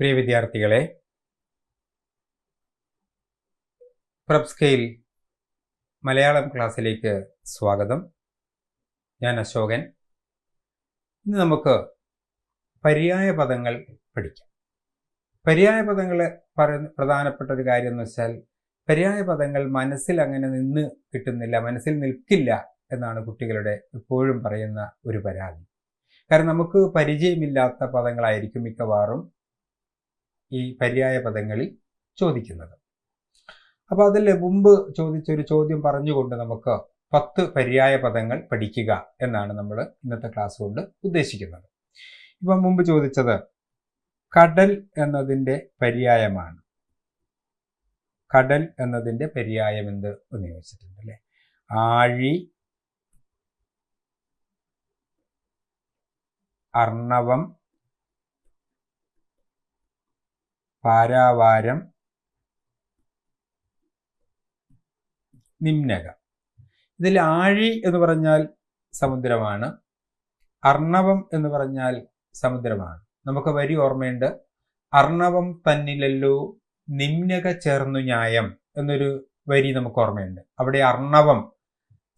പ്രിയ വിദ്യാർത്ഥികളെ prep scale Malayalam ക്ലാസ്സിലേക്ക് സ്വാഗതം. ഞാൻ അശോകൻ. ഇന്ന് നമുക്ക് പര്യായ പദങ്ങൾ പഠിക്കാം. പര്യായ പദങ്ങൾ പ്രധാനപ്പെട്ട ഒരു കാര്യം എന്ന് വെച്ചാൽ പര്യായ പദങ്ങൾ മനസ്സിൽ അങ്ങനെ നിന്ന് കിട്ടുന്നില്ല മനസ്സിൽ നിൽക്കില്ല എന്നാണ് കുട്ടികളുടെ എപ്പോഴും പറയുന്ന ഒരു പരാതി. കാരണം നമുക്ക് പരിചയമില്ലാത്ത പദങ്ങളായിരിക്കും മിക്കവാറും. ഈ പര്യായ പദങ്ങളിൽ ചോദിക്കുന്നത്. അപ്പോൾ അതിൽ മുമ്പ് ചോദിച്ചൊരു ചോദ്യം പറഞ്ഞുകൊണ്ട് നമുക്ക് പത്ത് പര്യായ പദങ്ങൾ പഠിക്കുക എന്നാണ് നമ്മൾ ഇന്നത്തെ ക്ലാസ് കൊണ്ട് ഉദ്ദേശിക്കുന്നത്. ഇപ്പം മുമ്പ് ചോദിച്ചത് കടൽ എന്നതിന്റെ പര്യായമാണ്. കടൽ എന്നതിന്റെ പര്യായം എന്ത് എന്ന് ചോദിച്ചിട്ടുണ്ട് അല്ലേ? ആഴി അർണവം പാരാവാരം നിമ്നക. ഇതിൽ ആഴി എന്ന് പറഞ്ഞാൽ സമുദ്രമാണ് അർണവം എന്ന് പറഞ്ഞാൽ സമുദ്രമാണ്. നമുക്ക് വരി ഓർമ്മയുണ്ട്. അർണവം തന്നിലല്ലോ നിമ്നക ചേർന്നു ന്യായം എന്നൊരു വരി നമുക്ക് ഓർമ്മയുണ്ട്. അവിടെ അർണവം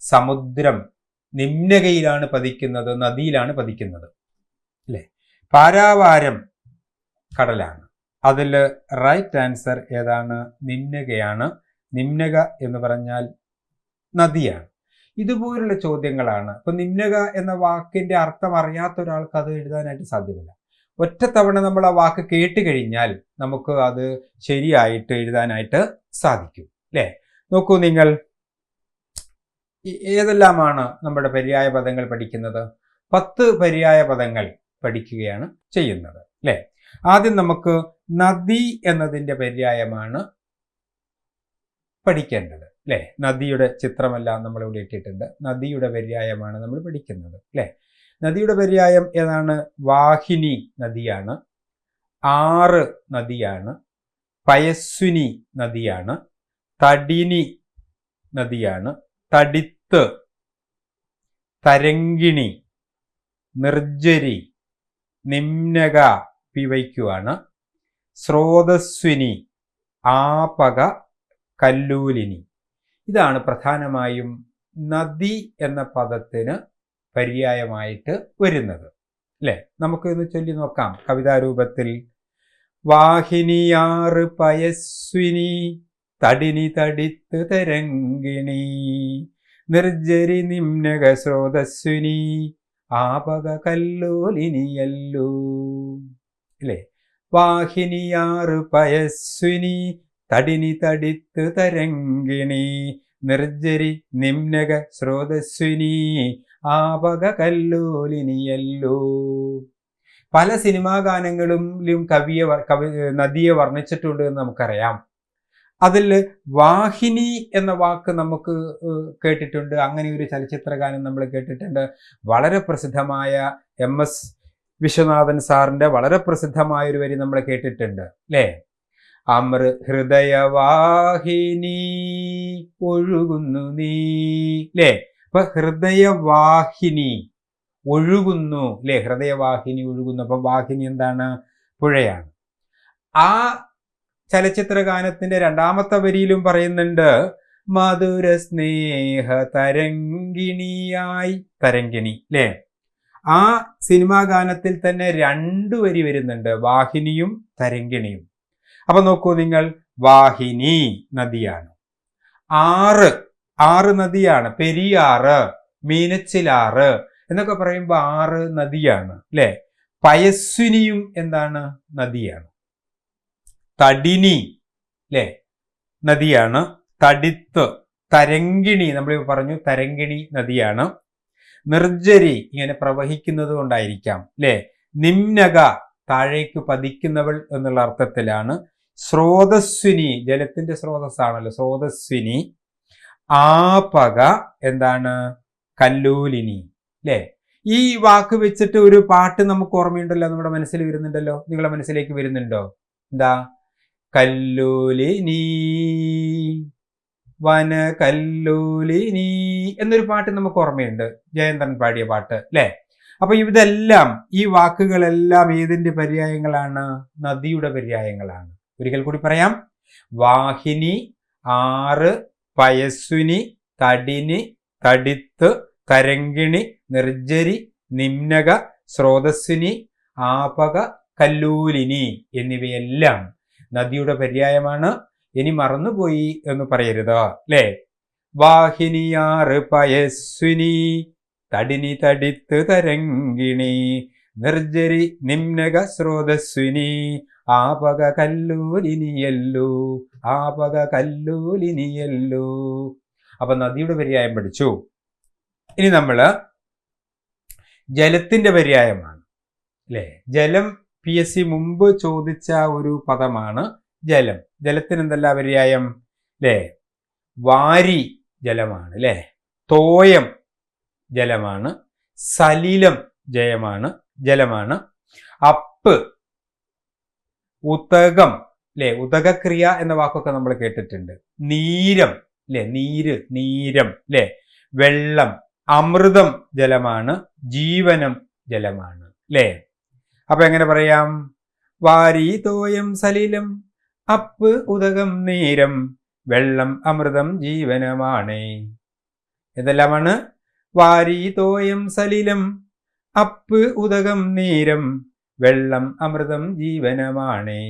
സമുദ്രം നിമ്നകയിലാണ് പതിക്കുന്നത് നദിയിലാണ് പതിക്കുന്നത്. അല്ലേ? പാരാവാരം കടലാണ്. അതിൽ റൈറ്റ് ആൻസർ ഏതാണ്? നിമ്നകയാണ്. നിമ്നക എന്ന് പറഞ്ഞാൽ നദിയാണ്. ഇതുപോലുള്ള ചോദ്യങ്ങളാണ്. ഇപ്പം നിമ്നക എന്ന വാക്കിന്റെ അർത്ഥം അറിയാത്ത ഒരാൾക്ക് അത് എഴുതാനായിട്ട് സാധ്യമല്ല. ഒറ്റത്തവണ നമ്മൾ ആ വാക്ക് കേട്ട് കഴിഞ്ഞാൽ നമുക്ക് അത് ശരിയായിട്ട് എഴുതാനായിട്ട് സാധിക്കും. അല്ലേ? നോക്കൂ നിങ്ങൾ. ഏതെല്ലാമാണ് നമ്മുടെ പര്യായ പദങ്ങൾ പഠിക്കുന്നത്? പത്ത് പര്യായ പദങ്ങൾ പഠിക്കുകയാണ് ചെയ്യുന്നത്. അല്ലേ? ആദ്യം നമുക്ക് നദി എന്നതിന്റെ പര്യായമാണ് പഠിക്കേണ്ടത് അല്ലേ? നദിയുടെ ചിത്രമെല്ലാം നമ്മൾ ഇവിടെ ഇട്ടിട്ടുണ്ട്. നദിയുടെ പര്യായമാണ് നമ്മൾ പഠിക്കുന്നത് അല്ലേ? നദിയുടെ പര്യായം ഏതാണ്? വാഹിനി നദിയാണ് ആറ് നദിയാണ് പയസ്വിനി നദിയാണ് തടിനി നദിയാണ് തടിത്ത് തരങ്കിണി നിർജരി നിമ്നക പിവയ്ക്കുവാണ്. സ്രോതസ്വിനി ആപക കല്ലൂലിനി. ഇതാണ് പ്രധാനമായും നദി എന്ന പദത്തിന് പര്യായമായിട്ട് വരുന്നത്. അല്ലേ? നമുക്ക് ഇന്ന് ചൊല്ലി നോക്കാം. കവിതാരൂപത്തിൽ വാഹിനിയാറ് പയസ്വിനി തടിനി തടിത്ത് തരങ്കിണി നിർജരി നിമ്നക സ്രോതസ്വിനി ആപക കല്ലോലിനിയല്ലോ. അല്ലേ? വാഹിനിയാറ് പയസ്വിനി തടിനി തടിത്ത് തരങ്കിണി നിർജരി നിമ്നക സ്രോതസ്വിനി ആപക കല്ലോലിനിയല്ലോ. പല സിനിമാ ഗാനങ്ങളിലും കവിയെ കവി നദിയെ വർണിച്ചിട്ടുണ്ട് എന്ന് നമുക്കറിയാം. അതിൽ വാഹിനി എന്ന വാക്ക് നമുക്ക് കേട്ടിട്ടുണ്ട്. അങ്ങനെ ഒരു ചലച്ചിത്ര ഗാനം നമ്മൾ കേട്ടിട്ടുണ്ട്. വളരെ പ്രസിദ്ധമായ എം എസ് വിശ്വനാഥൻ സാറിന്റെ വളരെ പ്രസിദ്ധമായ ഒരു വരി നമ്മൾ കേട്ടിട്ടുണ്ട് അല്ലേ? അമൃ ഹൃദയവാഹിനി ഒഴുകുന്നു നീ അല്ലേ? അപ്പൊ ഹൃദയവാഹിനി ഒഴുകുന്നു അല്ലേ? ഹൃദയവാഹിനി ഒഴുകുന്നു. അപ്പൊ വാഹിനി എന്താണ്? പുഴയാണ്. ആ ചലച്ചിത്ര ഗാനത്തിന്റെ രണ്ടാമത്തെ വരിയിലും പറയുന്നുണ്ട് മധുര സ്നേഹ തരങ്കിണിയായി തരങ്കിണി അല്ലേ? ആ സിനിമാ ഗാനത്തിൽ തന്നെ രണ്ടു വരി വരുന്നുണ്ട്. വാഹിനിയും തരങ്കിണിയും അപ്പൊ നോക്കൂ നിങ്ങൾ. വാഹിനി നദിയാണ്. ആറ്. ആറ് നദിയാണ്. പെരിയാറ് മീനച്ചിലാറ് എന്നൊക്കെ പറയുമ്പോൾ ആറ് നദിയാണ് അല്ലെ? പയസ്വിനിയും എന്താണ്? നദിയാണ്. തടിനി അല്ലെ? നദിയാണ്. തടിത്ത് തരങ്കിണി നമ്മൾ പറഞ്ഞു തരങ്കിണി നദിയാണ്. നിർജരി ഇങ്ങനെ പ്രവഹിക്കുന്നത് കൊണ്ടായിരിക്കാം അല്ലെ നിമ്നക താഴേക്ക് പതിക്കുന്നവൾ എന്നുള്ള അർത്ഥത്തിലാണ്. സ്രോതസ്വിനി ജലത്തിന്റെ സ്രോതസ്സാണല്ലോ സ്രോതസ്വിനി ആപക എന്താണ്? കല്ലൂലിനി അല്ലേ ഈ വാക്ക് വെച്ചിട്ട് ഒരു പാട്ട് നമുക്ക് ഓർമ്മയുണ്ടല്ലോ നമ്മുടെ മനസ്സിൽ വരുന്നുണ്ടല്ലോ. നിങ്ങളുടെ മനസ്സിലേക്ക് വരുന്നുണ്ടോ? എന്താ? കല്ലൂലിനി. വന കല്ലൂലിനി എന്നൊരു പാട്ട് നമുക്ക് ഓർമ്മയുണ്ട്. ജയന്തൻ പാടിയ പാട്ട് അല്ലേ അപ്പൊ ഇതെല്ലാം ഈ വാക്കുകളെല്ലാം ഏതിന്റെ പര്യായങ്ങളാണ്? നദിയുടെ പര്യായങ്ങളാണ്. ഒരിക്കൽ കൂടി പറയാം. വാഹിനി ആറ് പയസ്വിനി തടിനി തടിത്ത് തരങ്കിണി നിർജരി നിമ്നക സ്രോതസ്വിനി ആപക കല്ലൂലിനി എന്നിവയെല്ലാം നദിയുടെ പര്യായമാണ്. ഇനി മറന്നുപോയി എന്ന് പറയരുത് അല്ലേ? വാഹിനിയാറ് പയസ്വിനി തടിനി തടിത്ത് തരങ്കിണി നിർജരി നിമ്നക സ്രോതസ്വിനി ആപക കല്ലൂലിനിയല്ലു ആപക കല്ലൂലിനിയല്ലു. അപ്പൊ നദിയുടെ പര്യായം പഠിച്ചു. ഇനി നമ്മൾ ജലത്തിന്റെ പര്യായമാണ് അല്ലേ? ജലം പി എസ് സി മുമ്പ് ചോദിച്ച ഒരു പദമാണ് ജലം. ജലത്തിന് എന്തല്ല പര്യായം അല്ലേ വാരി ജലമാണ് അല്ലേ തോയം ജലമാണ് സലിലം ജയമാണ് ജലമാണ്. അപ്പ് ഉതകം അല്ലെ ഉതകക്രിയ എന്ന വാക്കൊക്കെ നമ്മൾ കേട്ടിട്ടുണ്ട്. നീരം അല്ലെ നീര് നീരം അല്ലെ വെള്ളം അമൃതം ജലമാണ് ജീവനം ജലമാണ് അല്ലേ അപ്പൊ എങ്ങനെ പറയാം? വാരി തോയം സലിലം അപ്പ് ഉദകം നീരം വെള്ളം അമൃതം ജീവനമാണ്. ഇതെല്ലാമാണ് വാരി തോയം സലിലം. അപ്പ് ഉദകം നീരം വെള്ളം അമൃതം ജീവനമാണ്.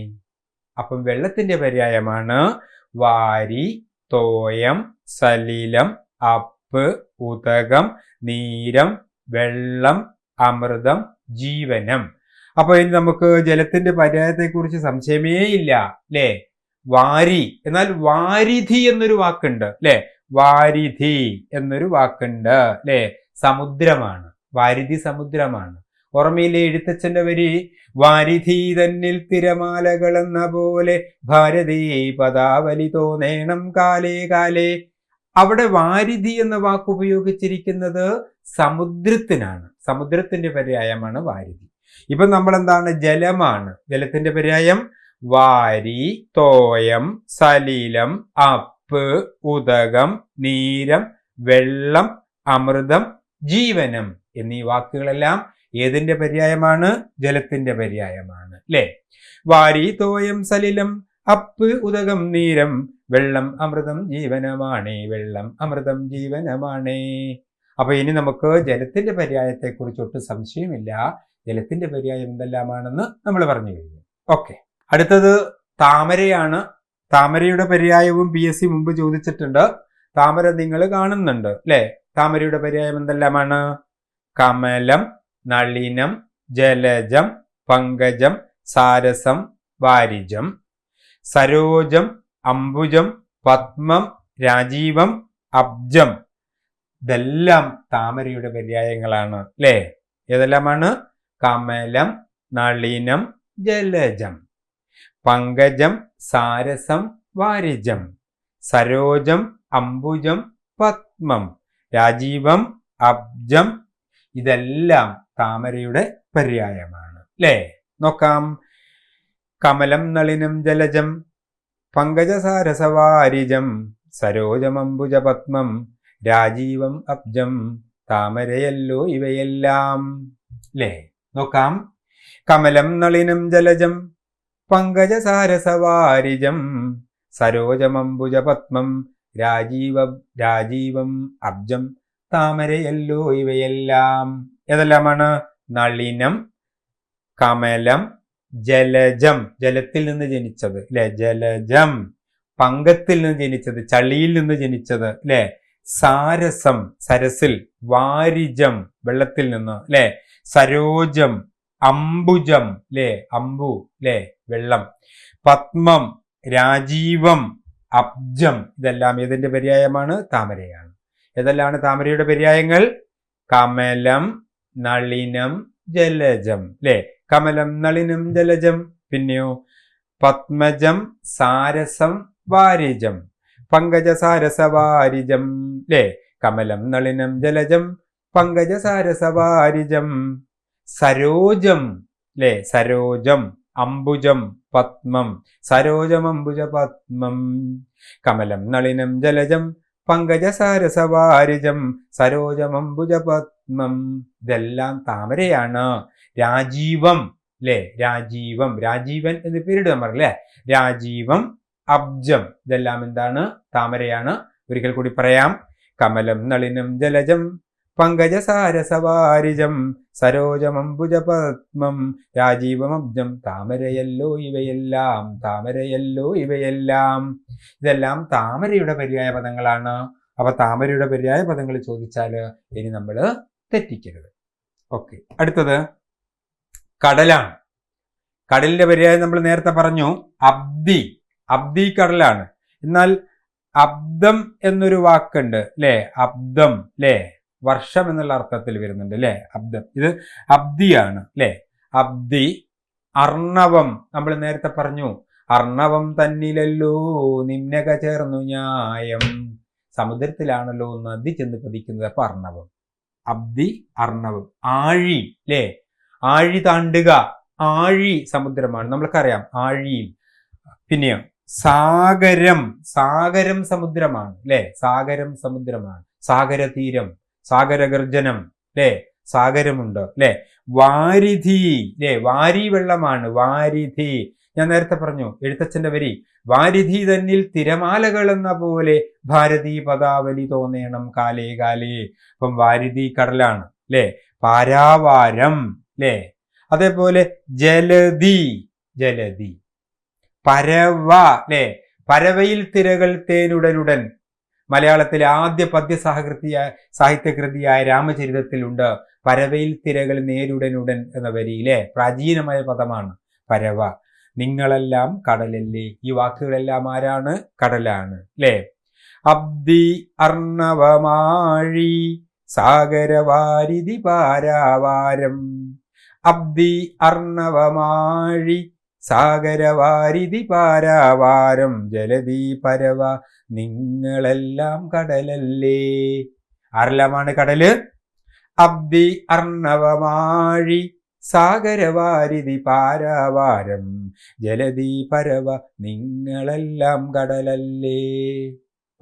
അപ്പം വെള്ളത്തിന്റെ പര്യായമാണ് വാരി തോയം സലിലം അപ്പ് ഉദകം നീരം വെള്ളം അമൃതം ജീവനം. അപ്പൊ ഇനി നമുക്ക് ജലത്തിന്റെ പര്യായത്തെക്കുറിച്ച് സംശയമേ ഇല്ല അല്ലേ? വാരി എന്നാൽ വാരിധി എന്നൊരു വാക്കുണ്ട് അല്ലെ? വാരിധി എന്നൊരു വാക്കുണ്ട് അല്ലെ? സമുദ്രമാണ് വാരിധി സമുദ്രമാണ്. ഓർമ്മയിലെ എഴുത്തച്ഛന്റെ വരി? വാരിധി തന്നിൽ തിരമാലകൾ എന്ന പോലെ ഭാരതീ പദാവലി തോന്നേണം കാലേ കാലേ. അവിടെ വാരിധി എന്ന വാക്ക് ഉപയോഗിച്ചിരിക്കുന്നത് സമുദ്രത്തിനാണ് സമുദ്രത്തിന്റെ പര്യായമാണ് വാരിധി. ഇപ്പൊ നമ്മൾ എന്താണ് ജലമാണ്. ജലത്തിന്റെ പര്യായം വാരി തോയം സലീലം അപ്പ് ഉദകം നീരം വെള്ളം അമൃതം ജീവനം എന്നീ വാക്കുകളെല്ലാം ഏതിന്റെ പര്യായമാണ്? ജലത്തിന്റെ പര്യായമാണ്. അല്ലെ വാരി തോയം സലിലം അപ്പ് ഉദകം നീരം വെള്ളം അമൃതം ജീവനമാണേ വെള്ളം അമൃതം ജീവനമാണേ. അപ്പൊ ഇനി നമുക്ക് ജലത്തിന്റെ പര്യായത്തെക്കുറിച്ച് ഒട്ടും സംശയമില്ല. ജലത്തിന്റെ പര്യായം എന്തെല്ലാമാണെന്ന് നമ്മൾ പറഞ്ഞു കഴിഞ്ഞു. ഓക്കെ. അടുത്തത് താമരയാണ്. താമരയുടെ പര്യായവും പി എസ് സി മുമ്പ് ചോദിച്ചിട്ടുണ്ട്. താമര നിങ്ങൾ കാണുന്നുണ്ട് അല്ലെ? താമരയുടെ പര്യായം എന്തെല്ലാമാണ്? കമലം നളിനം ജലജം പങ്കജം സാരസം വാരിജം. സരോജം അംബുജം പത്മം രാജീവം അബ്ജം. ഇതെല്ലാം താമരയുടെ പര്യായങ്ങളാണ് അല്ലേ? ഏതെല്ലാമാണ്? കമലം നളിനം ജലജം. പങ്കജം സാരസം വാരിജം. സരോജം അംബുജം പത്മം. രാജീവം അബ്ജം. ഇതെല്ലാം താമരയുടെ പര്യായമാണ്. അല്ലേ നോക്കാം. കമലം നളിനം ജലജം. പങ്കജസാരസവാരിജം സരോജമംബുജപത്മം രാജീവം അബ്ജം. താമരയല്ലോ ഇവയെല്ലാം. അല്ലേ നോക്കാം. കമലം നളിനം ജലജം പങ്കജസാരസവാരിജം സരോജമംബുജപത്മം രാജീവ രാജീവം അബ്ജം താമരയല്ലോ ഇവയെല്ലാം. ഏതെല്ലാമാണ്? നളിനം കമലം ജലജം. ജലത്തിൽ നിന്ന് ജനിച്ചത് അല്ലെ ജലജം. പങ്കത്തിൽ നിന്ന് ജനിച്ചത് ചളിയിൽ നിന്ന് ജനിച്ചത് അല്ലെ സാരസം സരസിൽ വാരിജം വെള്ളത്തിൽ നിന്ന് അല്ലെ സരോജം അംബുജം ലേ അംബു ലേ വെള്ളം. പത്മം രാജീവം അബ്ജം. ഇതെല്ലാം ഏതിന്റെ പര്യായമാണ്? താമരയാണ്. ഏതെല്ലാമാണ് താമരയുടെ പര്യായങ്ങൾ? കമലം നളിനം ജലജം അല്ലെ കമലം നളിനം ജലജം. പിന്നെയോ? പത്മജം സാരസം വാരിജം. പങ്കജ സാരസ വാരിജം അല്ലേ കമലം നളിനം ജലജം. പങ്കജസാരസവാരിജം സരോജം അല്ലേ സരോജം അംബുജം പത്മം. സരോജം അംബുജ പത്മം. കമലം നളിനം ജലജം പങ്കജസാരസവാരിജം സരോജമംബുജപത്മം ഇതെല്ലാം താമരയാണ്. രാജീവം അല്ലേ രാജീവം. രാജീവൻ എന്ന് പേരിടുക നമ്മൾ അല്ലേ രാജീവം അബ്ജം. ഇതെല്ലാം എന്താണ്? താമരയാണ്. ഒരിക്കൽ കൂടി പറയാം. കമലം നളിനം ജലജം പങ്കജസാരസവാരിജം സരോജമംബുജപത്മം രാജീവമബ്ജം താമരയല്ലോ ഇവയെല്ലാം താമരയല്ലോ ഇവയെല്ലാം. ഇതെല്ലാം താമരയുടെ പര്യായ പദങ്ങളാണ്. അപ്പൊ താമരയുടെ പര്യായ പദങ്ങൾ ചോദിച്ചാൽ ഇനി നമ്മൾ തെറ്റിക്കരുത്. ഓക്കെ അടുത്തത് കടലാണ്. കടലിന്റെ പര്യായം നമ്മൾ നേരത്തെ പറഞ്ഞു അബ്ദി. അബ്ദി കടലാണ്. എന്നാൽ അബ്ദം എന്നൊരു വാക്കുണ്ട് അല്ലേ? അബ്ദം അല്ലേ? വർഷം എന്നുള്ള അർത്ഥത്തിൽ വരുന്നുണ്ട് അല്ലേ അബ്ദം ഇത് അബ്ദിയാണ് അല്ലേ അബ്ദി അർണവം നമ്മൾ നേരത്തെ പറഞ്ഞു. അർണവം തന്നിലല്ലോ നിന്നക ചേർന്നു ന്യായം. സമുദ്രത്തിലാണല്ലോ നദി ചെന്ന് പതിക്കുന്നത്. അപ്പൊ അർണവം. അബ്ദി അർണവം. ആഴി അല്ലേ ആഴി താണ്ടുക. ആഴി സമുദ്രമാണ്. നമ്മൾക്കറിയാം ആഴിയിൽ പിന്നെയോ സാഗരം. സാഗരം സമുദ്രമാണ് അല്ലെ സാഗരം സമുദ്രമാണ്. സാഗരതീരം. സാഗരഗർജനം അല്ലെ സാഗരമുണ്ട് അല്ലെ വാരിധി അല്ലെ വാരി വെള്ളമാണ് വാരിധി. ഞാൻ നേരത്തെ പറഞ്ഞു എഴുത്തച്ഛന്റെ വരി വാരിധി തന്നിൽ തിരമാലകൾ എന്ന പോലെ ഭാരതീ പദാവലി തോന്നേണം കാലേ കാലേ. അപ്പം വാരിധി കടലാണ് അല്ലെ പാരാവാരം അല്ലെ അതേപോലെ ജലധി ജലധി. പരവ അല്ലെ പരവയിൽ തിരകൾ തേനുടനുടൻ മലയാളത്തിലെ ആദ്യ പദ്യ സഹകൃതിയായ സാഹിത്യകൃതിയായ രാമചരിതത്തിലുണ്ട്. പരവയിൽ തിരകൾ നേരുടനുടൻ എന്ന വരിയിലെ പ്രാചീനമായ പദമാണ് പരവ. നിങ്ങളെല്ലാം കടലല്ലേ? ഈ വാക്കുകളെല്ലാം ആരാണ്? കടലാണ് അല്ലേ അബ്ദി അർണവമാഴി സാഗരവാരിധി പാരാവാരം. അബ്ദി അർണവമാഴി സാഗരവാരിധി പാരാവാരം ജലധി പരവ നിങ്ങളെല്ലാം കടലല്ലേ? ആരെല്ലാമാണ് കടൽ? അബ്ദി അർണവമാഴി സാഗരവാരിധി പാരാവാരം ജലധി പരവ നിങ്ങളെല്ലാം കടലല്ലേ?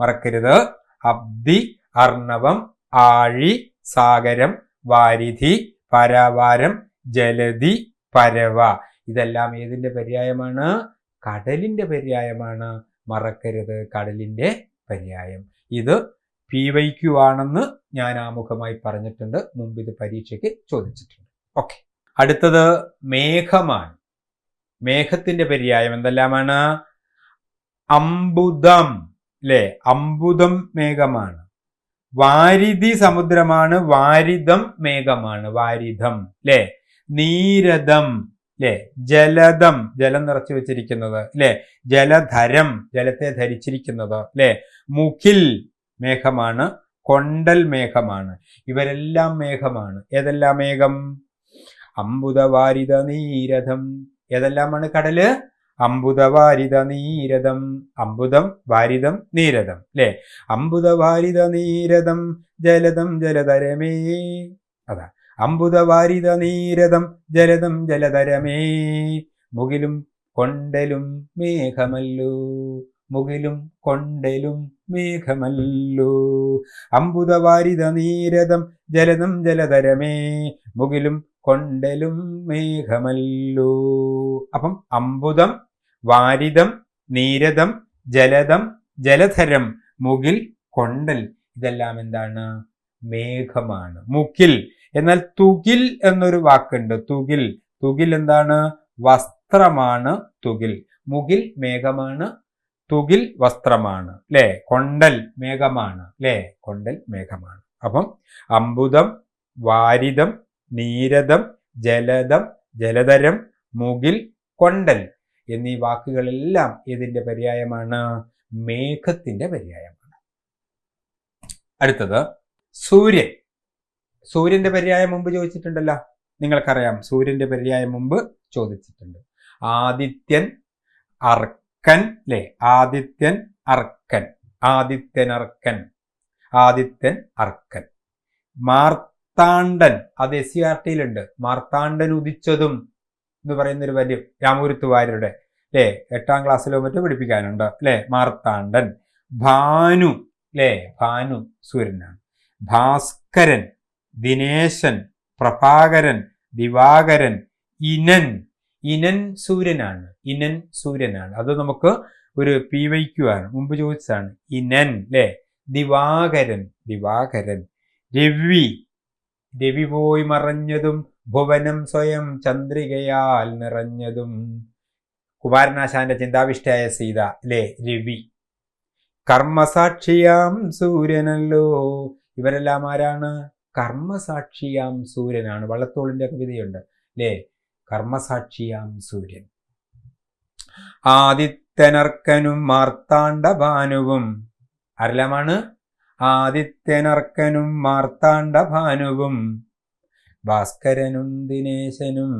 മറക്കരുത്. അബ്ദി അർണവം ആഴി സാഗരം വാരിധി പരാവാരം ജലധി പരവ ഇതെല്ലാം ഏതിന്റെ പര്യായമാണ്? കടലിന്റെ പര്യായമാണ്. മറക്കരുത് കടലിന്റെ പര്യായം. ഇത് പി വൈ ക്യു ആണെന്ന് ഞാൻ ആമുഖമായി പറഞ്ഞിട്ടുണ്ട്. മുമ്പ് ഇത് പരീക്ഷയ്ക്ക് ചോദിച്ചിട്ടുണ്ട്. ഓക്കെ. അടുത്തത് മേഘമാണ്. മേഘത്തിന്റെ പര്യായം എന്തെല്ലാമാണ്? അമ്പുതം അല്ലെ അമ്പുതം മേഘമാണ്. വാരിധി സമുദ്രമാണ് വാരിതം മേഘമാണ്. വാരിധം അല്ലെ നീരദം അല്ലെ ജലദം ജലം നിറച്ചു വെച്ചിരിക്കുന്നത് അല്ലെ ജലധരം ജലത്തെ ധരിച്ചിരിക്കുന്നത് അല്ലെ മുഖിൽ മേഘമാണ് കൊണ്ടൽ മേഘമാണ്. ഇവരെല്ലാം മേഘമാണ്. ഏതെല്ലാം മേഘം? അമ്പുതവാരിത നീരഥം ഏതെല്ലാമാണ് കടൽ? അമ്പുതവാരിത നീരഥം അമ്പുതം വാരിതം നീരഥം അല്ലെ അമ്പുതവാരിത നീരഥം ജലദം ജലധരമേ. അതാ. അമ്പുതവാരിത നീരഥം ജലതം ജലതരമേ. മുകിലും കൊണ്ടലും മേഘമല്ലോ. മുകിലും കൊണ്ടലും മേഘമല്ലോ. അമ്പുതവാരിത നീരഥം ജലതം ജലതരമേ. മുകിലും കൊണ്ടലും മേഘമല്ലോ. അപ്പം അമ്പുതം വാരിതം നീരഥം ജലതം ജലധരം മുകിൽ കൊണ്ടൽ ഇതെല്ലാം എന്താണ്? മേഘമാണ്. മുകിൽ എന്നാൽ തുകിൽ എന്നൊരു വാക്കുണ്ട്. തുകിൽ. തുകിൽ എന്താണ്? വസ്ത്രമാണ് തുകിൽ. മുകിൽ മേഘമാണ് തുകിൽ വസ്ത്രമാണ്. അല്ലെ കൊണ്ടൽ മേഘമാണ്. അല്ലെ കൊണ്ടൽ മേഘമാണ്. അപ്പം അമ്പുതം വാരിതം നീരതം ജലതം ജലതരം മുകിൽ കൊണ്ടൽ എന്നീ വാക്കുകളെല്ലാം ഇതിന്റെ പര്യായമാണ്? മേഘത്തിന്റെ പര്യായമാണ്. അടുത്തത് സൂര്യൻ. സൂര്യന്റെ പര്യായം മുമ്പ് ചോദിച്ചിട്ടുണ്ടല്ലോ. നിങ്ങൾക്കറിയാം സൂര്യന്റെ പര്യായം മുമ്പ് ചോദിച്ചിട്ടുണ്ട്. ആദിത്യൻ അർക്കൻ അല്ലെ ആദിത്യൻ അർക്കൻ. ആദിത്യൻ അർക്കൻ. ആദിത്യൻ അർക്കൻ. മാർത്താണ്ഡൻ. അത് എസ് സി ആർ ടിയിലുണ്ട് മാർത്താണ്ഡൻ ഉദിച്ചതും എന്ന് പറയുന്ന ഒരു വലിയ രാമൂരുത്ത് വാര്യരുടെ അല്ലേ എട്ടാം ക്ലാസ്സിലോ മറ്റോ പഠിപ്പിക്കാനുണ്ട് അല്ലേ മാർത്താണ്ഡൻ. ഭാനു അല്ലേ ഭാനു സൂര്യനാണ്. ഭാസ്കരൻ. ദിനേശൻ പ്രഭാകരൻ ദിവാകരൻ ഇനൻ. ഇനൻ സൂര്യനാണ്. ഇനൻ സൂര്യനാണ്. അത് നമുക്ക് ഒരു പി വൈക്കുവാണ്. മുമ്പ് ചോദിച്ചതാണ്. ഇനൻ അല്ലേ ദിവാകരൻ ദിവാകരൻ. രവി. രവി പോയി മറഞ്ഞതും ഭുവനം സ്വയം ചന്ദ്രികയാൽ നിറഞ്ഞതും. കുമാരനാശാന്റെ ചിന്താവിഷ്ടയായ സീത അല്ലേ രവി. കർമ്മസാക്ഷിയാം സൂര്യനല്ലോ. ഇവരെല്ലാം ആരാണ്? കർമ്മസാക്ഷിയാം സൂര്യനാണ്. വള്ളത്തോളിന്റെ കവിതയുണ്ട് അല്ലേ കർമ്മസാക്ഷിയാം സൂര്യൻ. ആദിത്യനർക്കനും മാർത്താണ്ഡഭാനുവും ആരെല്ലാമാണ്? ആദിത്യനർക്കനും മാർത്താണ്ഡഭാനുവും ഭാസ്കരനും ദിനേശനും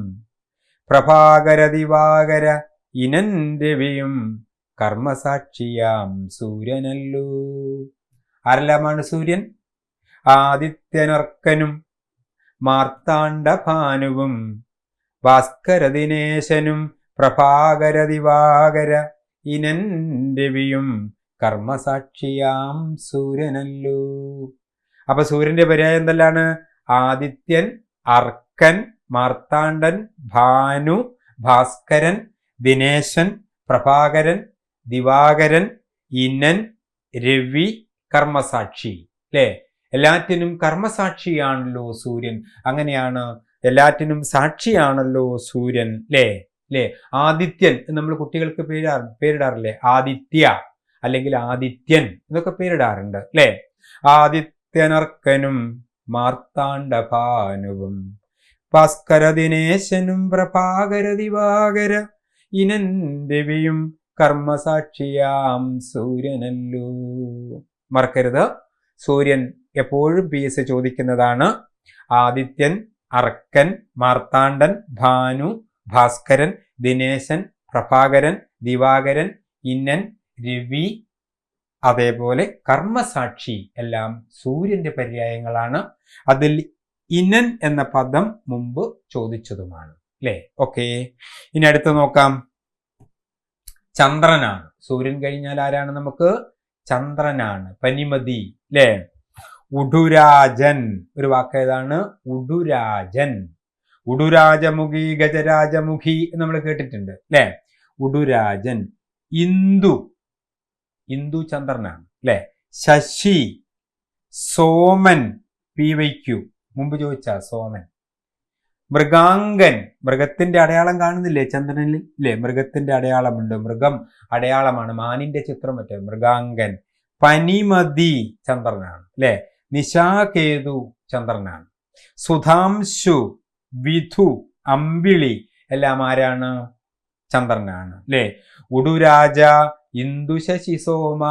പ്രഭാകര ദിവാകര ഇനൻ രവിയും കർമ്മസാക്ഷിയാം സൂര്യനല്ലോ. ആരെല്ലാമാണ് സൂര്യൻ? ആദിത്യനർക്കനും മാർത്താണ്ഡഭാനുവും ഭാസ്കര ദിനേശനും പ്രഭാകര ദിവാകര ഇനൻ രവിയും കർമ്മസാക്ഷിയാം സൂര്യനല്ലോ. അപ്പൊ സൂര്യന്റെ പര്യായം എന്തെല്ലാണ്? ആദിത്യൻ അർക്കൻ മാർത്താണ്ഡൻ ഭാനു ഭാസ്കരൻ ദിനേശൻ പ്രഭാകരൻ ദിവാകരൻ ഇനൻ രവി കർമ്മസാക്ഷി. അല്ലേ എല്ലാറ്റിനും കർമ്മസാക്ഷിയാണല്ലോ സൂര്യൻ. അങ്ങനെയാണ് എല്ലാറ്റിനും സാക്ഷിയാണല്ലോ സൂര്യൻ ലേ ലേ ആദിത്യൻ നമ്മൾ കുട്ടികൾക്ക് പേരാ പേരിടാറില്ലേ? ആദിത്യ അല്ലെങ്കിൽ ആദിത്യൻ എന്നൊക്കെ പേരിടാറുണ്ട് അല്ലേ ആദിത്യനർക്കനും മാർത്താണ്ഡഭാനുവും ഭാസ്കര ദിനേശനും പ്രഭാകര ദിവാകര ഇനൻ ദേവിയും കർമ്മസാക്ഷിയാം സൂര്യനല്ലോ. മറക്കരുത്. സൂര്യൻ എപ്പോഴും പി എസ് ചോദിക്കുന്നതാണ് ആദിത്യൻ അർക്കൻ മാർത്താണ്ഡൻ ഭാനു ഭാസ്കരൻ ദിനേശൻ പ്രഭാകരൻ ദിവാകരൻ ഇന്നൻ രവി അതേപോലെ കർമ്മസാക്ഷി എല്ലാം സൂര്യന്റെ പര്യായങ്ങളാണ്. അതിൽ ഇന്നൻ എന്ന പദം മുമ്പ് ചോദിച്ചതുമാണ്. അല്ലേ ഓക്കെ. ഇനി അടുത്ത് നോക്കാം. ചന്ദ്രനാണ്. സൂര്യൻ കഴിഞ്ഞാൽ ആരാണ് നമുക്ക്? ചന്ദ്രനാണ്. പനിമതി. അല്ലേ ഉഡുരാജൻ. ഒരു വാക്ക് ഏതാണ് ഉടുരാജൻ ഉടുരാജമുഖി ഗജരാജമുഖി എന്ന് നമ്മൾ കേട്ടിട്ടുണ്ട് അല്ലേ? ഉടുരാജൻ ഇന്ദു. ഇന്ദു ചന്ദ്രനാണ് അല്ലെ? ശശി. സോമൻ പി വൈക്യു മുമ്പ് ചോദിച്ച സോമൻ. മൃഗാങ്കൻ മൃഗത്തിന്റെ അടയാളം കാണുന്നില്ലേ ചന്ദ്രനിൽ? ഇല്ലേ? മൃഗത്തിന്റെ അടയാളമുണ്ട്. മൃഗം അടയാളമാണ്. മാനിന്റെ ചിത്രം മറ്റേ മൃഗാങ്കൻ പനിമതി ചന്ദ്രനാണ് അല്ലെ? നിശാകേതു ചന്ദ്രനാണ്. സുധാംശു വിധു അമ്പിളി എല്ലാം ആരാണ്? ചന്ദ്രനാണ്. അല്ലെ ഉടുരാജ ഇന്ദു ശശി സോമ.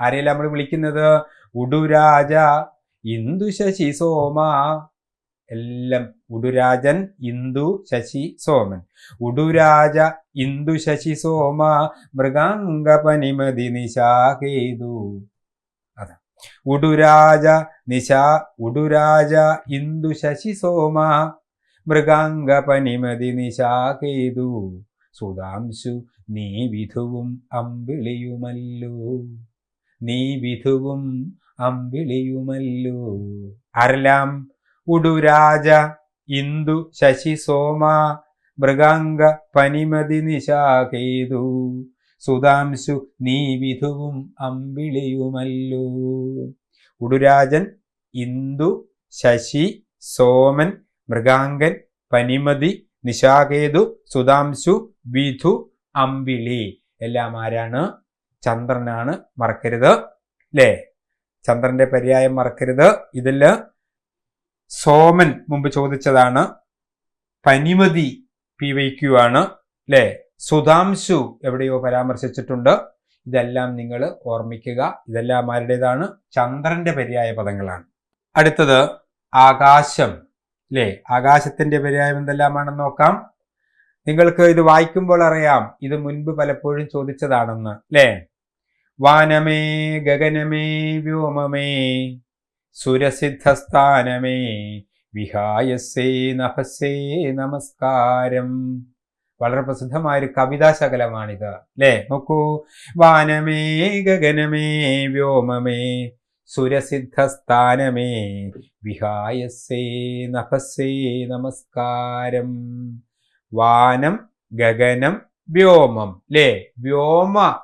ആരെയല്ല നമ്മൾ വിളിക്കുന്നത്? ഉടുരാജ ഇന്ദു ശശി സോമ. എല്ലാം ഉടുരാജൻ ഇന്ദു ശശി സോമൻ. ഉടുരാജ ഇന്ദു ശശി സോമ. മൃഗാംഗപനിമതി നിശാകേതു. അതാ ഉടുരാജ നിശാ ഉടുരാജ ഇന്ദു ശശി സോമ മൃഗാംഗ പനിമതി നിശാകേതു സുധാംശു നീ വിധുവും അമ്പിളിയുമല്ലോ. നീ വിധുവും അമ്പിളിയുമല്ലോ. ആരെല്ലാം? ഉടുരാജ ഇന്ദു ശശി സോമ മൃഗാംഗ പനിമതി നിശാകേതു സുധാംശു നീ വിധുവും അമ്പിളിയുമല്ലോ. ഉടുരാജൻ ഇന്ദു ശശി സോമൻ മൃഗാങ്കൻ പനിമതി നിശാകേതു സുതാംശു വിധു അമ്പിളി. എല്ലാം ആരാണ്? ചന്ദ്രനാണ്. മറക്കരുത്. അല്ലേ ചന്ദ്രന്റെ പര്യായം മറക്കരുത്. ഇതിൽ സോമൻ മുമ്പ് ചോദിച്ചതാണ്. പനിമതി പി വൈക്യു ആണ്. അല്ലേ സുധാംശു എവിടെയോ പരാമർശിച്ചിട്ടുണ്ട്. ഇതെല്ലാം നിങ്ങൾ ഓർമ്മിക്കുക. ഇതെല്ലാം ആരുടേതാണ്? ചന്ദ്രന്റെ പര്യായ പദങ്ങളാണ്. അടുത്തത് ആകാശം. അല്ലേ ആകാശത്തിന്റെ പര്യായം എന്തെല്ലാമാണെന്ന് നോക്കാം. നിങ്ങൾക്ക് ഇത് വായിക്കുമ്പോൾ അറിയാം. ഇത് മുൻപ് പലപ്പോഴും ചോദിച്ചതാണെന്ന്. അല്ലേ വാനമേ ഗഗനമേ വ്യോമമേ സുരസിദ്ധസ്ഥാനമേ വിഹായസേ നഹസേ നമസ്കാരം. വളരെ പ്രസിദ്ധമായ ഒരു കവിതാ ശകലമാണിത് അല്ലേ? നോക്കൂ. വാനമേ ഗഗനമേ വ്യോമമേ സുരസിദ്ധസ്ഥാനമേ വിഹായസേ നഭസേ നമസ്കാരം. വാനം ഗഗനം വ്യോമം അല്ലേ? വ്യോമ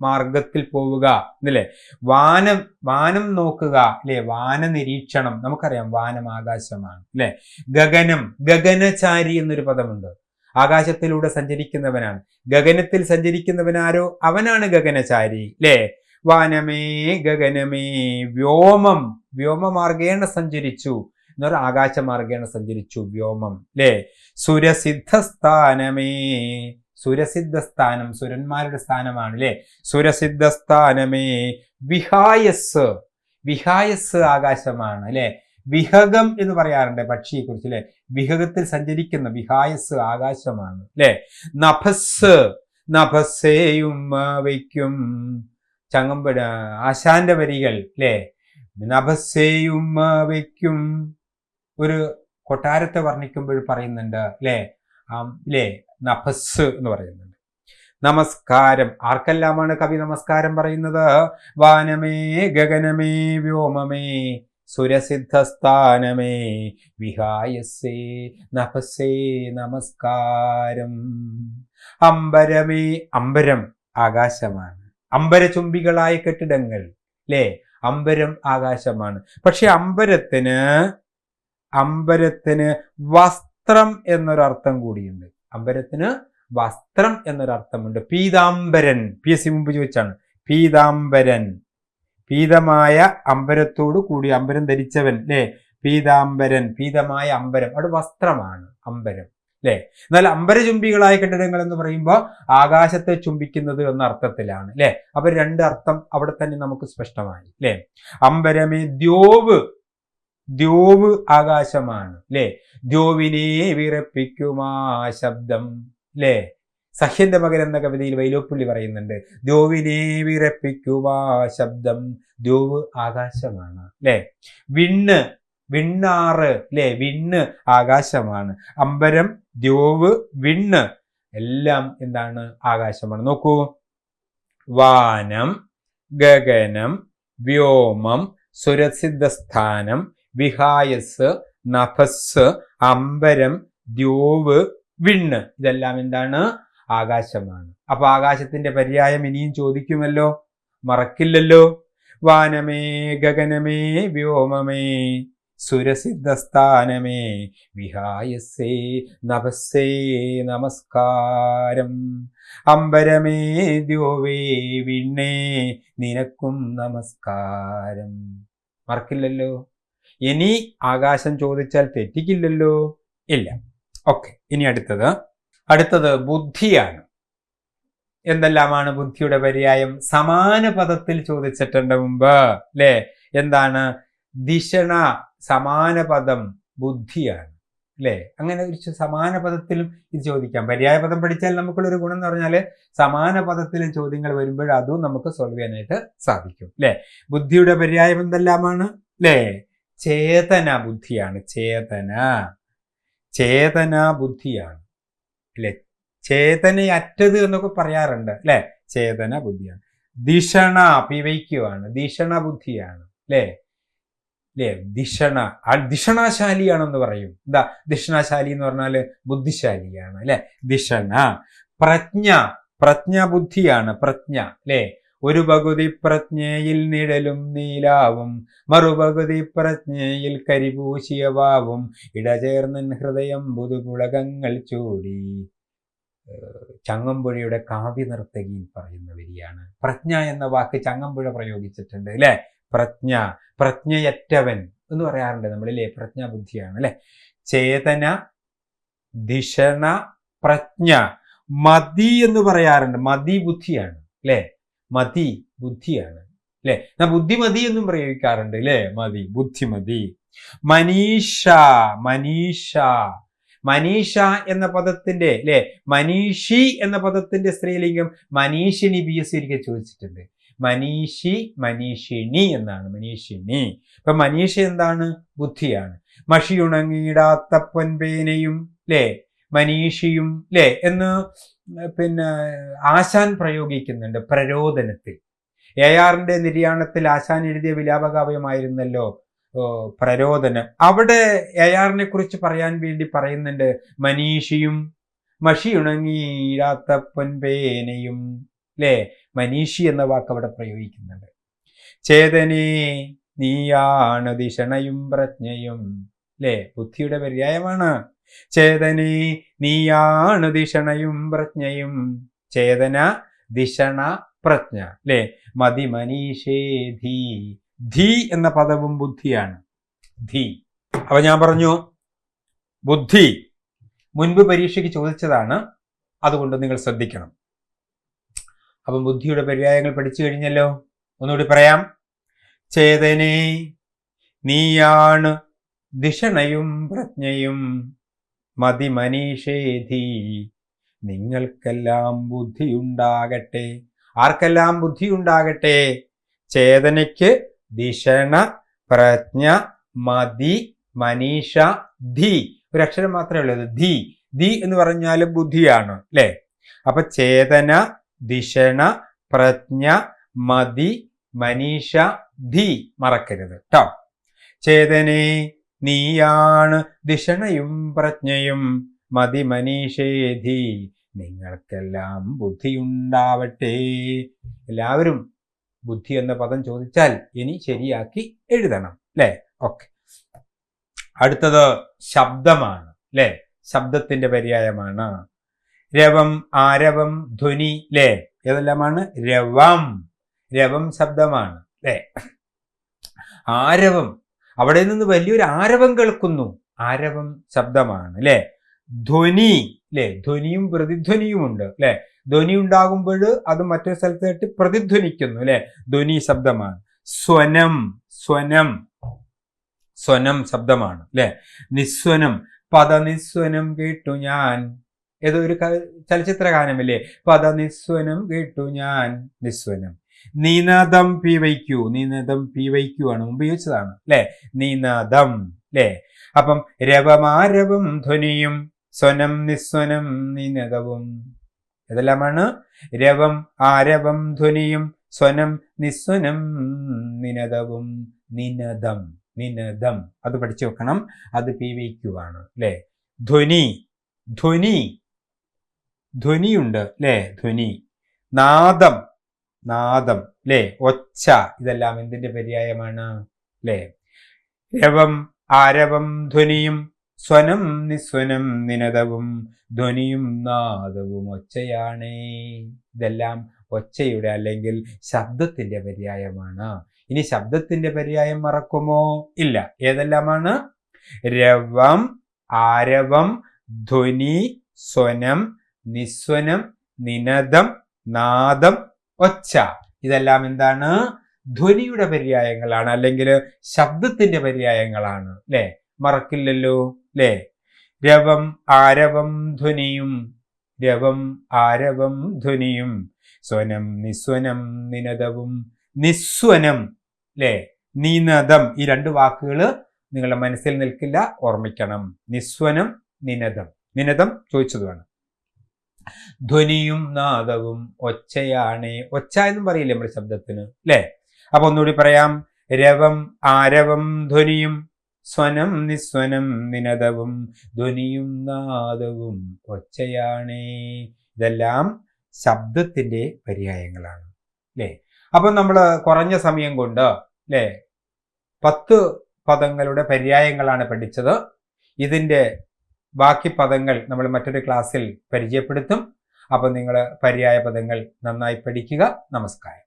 മാർഗത്തിൽ പോവുക എന്നല്ലേ വാനം വാനം നോക്കുക അല്ലേ? വാന നിരീക്ഷണം. നമുക്കറിയാം വാനം ആകാശമാണ് അല്ലേ? ഗഗനം ഗഗനചാരി എന്നൊരു പദമുണ്ട്. ആകാശത്തിലൂടെ സഞ്ചരിക്കുന്നവനാണ്. ഗഗനത്തിൽ സഞ്ചരിക്കുന്നവനാരോ? അവനാണ് ഗഗനചാരി അല്ലേ വാനമേ ഗഗനമേ വ്യോമം. വ്യോമമാർഗേണ സഞ്ചരിച്ചു. എന്ന് എന്നൊരു ആകാശമാർഗേണ സഞ്ചരിച്ചു വ്യോമം അല്ലേ സുരസിദ്ധസ്ഥാനമേ. സുരസിദ്ധ സ്ഥാനം സുരന്മാരുടെ സ്ഥാനമാണ് അല്ലേ സുരസിദ്ധ സ്ഥാനമേ വിഹായസ്. വിഹായസ് ആകാശമാണ് അല്ലെ വിഹകം എന്ന് പറയാറുണ്ട് പക്ഷിയെ കുറിച്ച് അല്ലെ വിഹകത്തിൽ സഞ്ചരിക്കുന്ന വിഹായസ് ആകാശമാണ് അല്ലെ നഭസ് നഭസ്സേയും വയ്ക്കും ചങ്ങമ്പട ആശാന്റെ വരികൾ അല്ലെ നഭസ്സേയും വയ്ക്കും ഒരു കൊട്ടാരത്തെ വർണിക്കുമ്പോൾ പറയുന്നുണ്ട് അല്ലെ അല്ലേ നഭസ് എന്ന് പറയുന്നുണ്ട്. നമസ്കാരം. ആർക്കെല്ലാമാണ് കവി നമസ്കാരം പറയുന്നത്? വാനമേ ഗഗനമേ വ്യോമമേ സുരസിദ്ധസ്ഥാനമേ. വിഹായസേ നഭസേ നമസ്കാരം. അമ്പരമേ അമ്പരം ആകാശമാണ്. അമ്പരചുംബികളായ കെട്ടിടങ്ങൾ അല്ലേ അമ്പരം ആകാശമാണ്. പക്ഷെ അമ്പരത്തിന് അമ്പരത്തിന് വസ്ത്രം എന്നൊരർത്ഥം കൂടിയുണ്ട്. അമ്പരത്തിന് വസ്ത്രം എന്നൊരർത്ഥമുണ്ട്. പീതാംബരൻ പി എസ് സി മുമ്പ് ചോദിച്ചാണ്. പീതാംബരൻ. പീതമായ അമ്പരത്തോട് കൂടി അമ്പരം ധരിച്ചവൻ അല്ലേ പീതാംബരൻ പീതമായ അമ്പരം. അവിടെ വസ്ത്രമാണ് അമ്പരം അല്ലേ എന്നാൽ അമ്പരചുംബികളായ കെട്ടിടങ്ങൾ എന്ന് പറയുമ്പോൾ ആകാശത്തെ ചുംബിക്കുന്നത് എന്ന അർത്ഥത്തിലാണ് അല്ലേ അപ്പൊ രണ്ട് അർത്ഥം അവിടെ തന്നെ നമുക്ക് സ്പഷ്ടമായി അല്ലേ അമ്പരമേ ദ്യോവ് ദ്യോവ് ആകാശമാണ് അല്ലേ ദ്യോവിനെ വിറപ്പിക്കുമാ ശബ്ദം അല്ലേ സഹ്യന്റെ മകൻ എന്ന കവിതയിൽ വൈലോപ്പുള്ളി പറയുന്നുണ്ട് ദ്യോവിനെ വിറപ്പിക്കുവാ ശബ്ദം ദ്യോവ് ആകാശമാണ്. അല്ലേ വിണ്ണ് വിണ്ണാറ് അല്ലേ വിണ്ണ് ആകാശമാണ്. അമ്പരം ദ്യോവ് വിണ്ണ് എല്ലാം എന്താണ്? ആകാശമാണ്. നോക്കൂ. വാനം ഗഗനം വ്യോമം സുരസിദ്ധസ്ഥാനം വിഹായസ് നഫസ് അമ്പരം ദ്യോവ് വിണ്ണ് ഇതെല്ലാം എന്താണ്? ആകാശമാണ്. അപ്പൊ ആകാശത്തിന്റെ പര്യായം ഇനിയും ചോദിക്കുമല്ലോ? മറക്കില്ലല്ലോ? വാനമേ ഗഗനമേ വ്യോമമേ സുരസിദ്ധസ്ഥാനമേ വിഹായസേ നഭസേ നമസ്കാരം. അമ്പരമേ ദ്യോവേ വിണ്ണേ നിനക്കും നമസ്കാരം. മറക്കില്ലല്ലോ? ഇനി ആകാശം ചോദിച്ചാൽ തെറ്റിക്കില്ലല്ലോ? ഇല്ല. ഓക്കെ ഇനി അടുത്തത്. അടുത്തത് ബുദ്ധിയാണ്. എന്തെല്ലാമാണ് ബുദ്ധിയുടെ പര്യായം? സമാന പദത്തിൽ ചോദിച്ചിട്ടുണ്ട് മുമ്പ് അല്ലേ? എന്താണ്? ദിഷണ സമാന പദം ബുദ്ധിയാണ് അല്ലേ? അങ്ങനെ ഒരു സമാന പദത്തിലും ഇത് ചോദിക്കാം. പര്യായ പദം പഠിച്ചാൽ നമുക്കുള്ളൊരു ഗുണം എന്ന് പറഞ്ഞാൽ സമാന പദത്തിലും ചോദ്യങ്ങൾ വരുമ്പോൾ അതും നമുക്ക് സോൾവ് ചെയ്യാനായിട്ട് സാധിക്കും അല്ലേ? ബുദ്ധിയുടെ പര്യായം എന്തെല്ലാമാണ് അല്ലേ? ചേതന ബുദ്ധിയാണ് ചേതന. ചേതന ബുദ്ധിയാണ്. അല്ലെ ചേതനയറ്റത് എന്നൊക്കെ പറയാറുണ്ട് അല്ലെ ചേതന ബുദ്ധിയാണ് ദിഷണ പിവയ്ക്കുവാണ് ദിഷണ ബുദ്ധിയാണ് അല്ലെ അല്ലേ ദിഷണ ദിഷണാശാലിയാണെന്ന് പറയും. എന്താ? ദിഷണാശാലി എന്ന് പറഞ്ഞാൽ ബുദ്ധിശാലിയാണ് അല്ലെ ദിഷണ പ്രജ്ഞ പ്രജ്ഞ ബുദ്ധിയാണ് പ്രജ്ഞ അല്ലെ ഒരു പകുതി പ്രജ്ഞയിൽ നിഴലും നീലാവും മറുപകുതി പ്രജ്ഞയിൽ കരിപൂശിയവാവും ഇടചേർന്നൻ ഹൃദയം പുതുപുളകങ്ങൾ ചൂടി. ചങ്ങമ്പുഴയുടെ കാവ്യ നർത്തകിയിൽ പറയുന്ന വരിയാണ്. പ്രജ്ഞ എന്ന വാക്ക് ചങ്ങമ്പുഴ പ്രയോഗിച്ചിട്ടുണ്ട് അല്ലെ? പ്രജ്ഞ പ്രജ്ഞയറ്റവൻ എന്ന് പറയാറുണ്ട് നമ്മളില്ലേ? പ്രജ്ഞാബുദ്ധിയാണ് അല്ലെ? ചേതന ധിഷണ പ്രജ്ഞ മതി എന്ന് പറയാറുണ്ട്. മതി ബുദ്ധിയാണ് അല്ലെ? മതി ബുദ്ധിയാണ്. അല്ലെ എന്നാ ബുദ്ധിമതി എന്നും പ്രയോഗിക്കാറുണ്ട് അല്ലെ മതി ബുദ്ധിമതി. മനീഷ മനീഷ. മനീഷ എന്ന പദത്തിന്റെ അല്ലെ മനീഷി എന്ന പദത്തിന്റെ സ്ത്രീലിംഗം മനീഷിനി ബി എസ് സിക്ക് ചോദിച്ചിട്ടുണ്ട്. മനീഷി മനീഷിണി എന്നാണ് മനീഷിണി. ഇപ്പൊ മനീഷ എന്താണ്? ബുദ്ധിയാണ്. മഷിയുണങ്ങിയിടാത്ത പൊൻപേനയും അല്ലേ മനീഷിയും ല്ലേ? എന്ന് പിന്നെ ആശാൻ പ്രയോഗിക്കുന്നുണ്ട് പ്രരോദനത്തിൽ എ ആറിന്റെ നിര്യാണത്തിൽ ആശാൻ എഴുതിയ വിലാപകാവ്യമായിരുന്നല്ലോ പ്രരോദനം അവിടെ എ ആറിനെ കുറിച്ച് പറയാൻ വേണ്ടി പറയുന്നുണ്ട് മനീഷിയും മഷിയുണങ്ങിയിരാത്ത പൊൻപേനയും ല്ലേ? മനീഷി എന്ന വാക്ക് അവിടെ പ്രയോഗിക്കുന്നുണ്ട്. ചേതനേ നീയാണ് ദിഷണയും പ്രജ്ഞയും ല്ലേ? ബുദ്ധിയുടെ പര്യായമാണ്. ചേതനേ നീയാണ് ദിഷണയും പ്രജ്ഞയും. ചേതന ദിഷണ പ്രജ്ഞ. അല്ലേ മതി മനീഷേ ധീ. ധീ എന്ന പദവും ബുദ്ധിയാണ്. ധീ. അപ്പൊ ഞാൻ പറഞ്ഞു ബുദ്ധി മുൻപ് പരീക്ഷയ്ക്ക് ചോദിച്ചതാണ്. അതുകൊണ്ട് നിങ്ങൾ ശ്രദ്ധിക്കണം. അപ്പം ബുദ്ധിയുടെ പര്യായങ്ങൾ പഠിച്ചു കഴിഞ്ഞല്ലോ. ഒന്നുകൂടി പറയാം. ചേതനേ നീയാണ് ദിഷണയും പ്രജ്ഞയും. മതി മനീഷേധി നിങ്ങൾക്കെല്ലാം ബുദ്ധിയുണ്ടാകട്ടെ. ആർക്കെല്ലാം ബുദ്ധിയുണ്ടാകട്ടെ? ചേതനയ്ക്ക് ദിഷണ പ്രജ്ഞ മതി മനീഷ ധി. ഒരു അക്ഷരം മാത്രമേ ഉള്ളൂ. ഇത് ധി. ധി എന്ന് പറഞ്ഞാൽ ബുദ്ധിയാണ് അല്ലേ? അപ്പൊ ചേതന ദിഷണ പ്രജ്ഞ മതി മനീഷ ധി. മറക്കരുത്. കേട്ടോ ചേതനേ നീയാണ് ദിഷണയും പ്രജ്ഞയും. മതി മനീഷേധി നിങ്ങൾക്കെല്ലാം ബുദ്ധിയുണ്ടാവട്ടെ. എല്ലാവരും ബുദ്ധി എന്ന പദം ചോദിച്ചാൽ ഇനി ശരിയാക്കി എഴുതണം അല്ലേ ഓക്കെ. അടുത്തത് ശബ്ദമാണ് അല്ലേ ശബ്ദത്തിന്റെ പര്യായമാണ്. രവം ആരവം ധ്വനി അല്ലേ ഏതെല്ലാമാണ്? രവം. രവം ശബ്ദമാണ് അല്ലേ ആരവം അവിടെ നിന്ന് വലിയൊരു ആരവം കേൾക്കുന്നു. ആരവം ശബ്ദമാണ് അല്ലേ ധ്വനി അല്ലേ ധ്വനിയും പ്രതിധ്വനിയും ഉണ്ട് അല്ലേ ധ്വനി ഉണ്ടാകുമ്പോൾ അത് മറ്റൊരു സ്ഥലത്തായിട്ട് പ്രതിധ്വനിക്കുന്നു അല്ലെ ധ്വനി ശബ്ദമാണ്. സ്വനം സ്വനം സ്വനം ശബ്ദമാണ് അല്ലെ നിസ്വനം പദനിസ്വനം കേട്ടു ഞാൻ. ഏതോ ഒരു ചലച്ചിത്ര ഗാനമില്ലേ പദനിസ്വനം കേട്ടു ഞാൻ നിസ്വനം. നീനദം പി വയ്ക്കൂ നീനദം പി വയ്ക്കൂ ആണ് മുമ്പ് ചോദിച്ചതാണ് അല്ലെ? നീനാദം അല്ലെ? അപ്പം രവമാരവം ധ്വനിയും സ്വനം നിസ്വനം നിനദവും. ഇതെല്ലാമാണ് രവം ആരവം ധ്വനിയും സ്വനം നിസ്വനം നിനദവും. നിനദം നിനദം. അത് പഠിച്ചു വെക്കണം. അത് പി ആണ് അല്ലേ? ധ്വനി ധ്വനി ധ്വനിയുണ്ട് അല്ലേ? ധ്വനി. നാദം നാദം അല്ലേ ഒച്ച ഇതെല്ലാം എന്തിന്റെ പര്യായമാണ് അല്ലേ രവം ആരവം ധ്വനിയും സ്വനം നിസ്വനം നിനദവും ധ്വനിയും നാദവും ഒച്ചയാണേ. ഇതെല്ലാം ഒച്ചയുടെ അല്ലെങ്കിൽ ശബ്ദത്തിന്റെ പര്യായമാണ്. ഇനി ശബ്ദത്തിന്റെ പര്യായം മറക്കുമോ? ഇല്ല. ഏതെല്ലാമാണ്? രവം ആരവം ധ്വനി സ്വനം നിസ്വനം നിനദം നാദം ഒച്ച. ഇതെല്ലാം എന്താണ്? ധ്വനിയുടെ പര്യായങ്ങളാണ് അല്ലെങ്കിൽ ശബ്ദത്തിന്റെ പര്യായങ്ങളാണ് അല്ലെ മറക്കില്ലല്ലോ അല്ലെ രവം ആരവം ധ്വനിയും രവം ആരവം ധ്വനിയും സ്വനം നിസ്വനം നിനദവും നിസ്വനം അല്ലെ നിനദം. ഈ രണ്ട് വാക്കുകൾ നിങ്ങളുടെ മനസ്സിൽ നിൽക്കില്ല ഓർമ്മിക്കണം. നിസ്വനം നിനദം. നിനദം ചോദിച്ചതുമാണ്. ധ്വനിയും നാദവും ഒച്ചയാണ്. ഒച്ച എന്നും പറയില്ല നമ്മുടെ ശബ്ദത്തിന്? അല്ലേ അപ്പൊ ഒന്നുകൂടി പറയാം. രവം ആരവം ധ്വനിയും സ്വനം നിസ്വനം നിനദവും ധ്വനിയും നാദവും ഒച്ചയാണേ. ഇതെല്ലാം ശബ്ദത്തിന്റെ പര്യായങ്ങളാണ്. അല്ലേ അപ്പൊ നമ്മൾ കുറഞ്ഞ സമയം കൊണ്ട് അല്ലേ പത്ത് പദങ്ങളുടെ പര്യായങ്ങളാണ് പഠിച്ചത്. ഇതിന്റെ ബാക്കി പദങ്ങൾ നമ്മൾ മറ്റൊരു ക്ലാസ്സിൽ പരിചയപ്പെടുത്തും. അപ്പം നിങ്ങൾ പര്യായ പദങ്ങൾ നന്നായി പഠിക്കുക. നമസ്കാരം.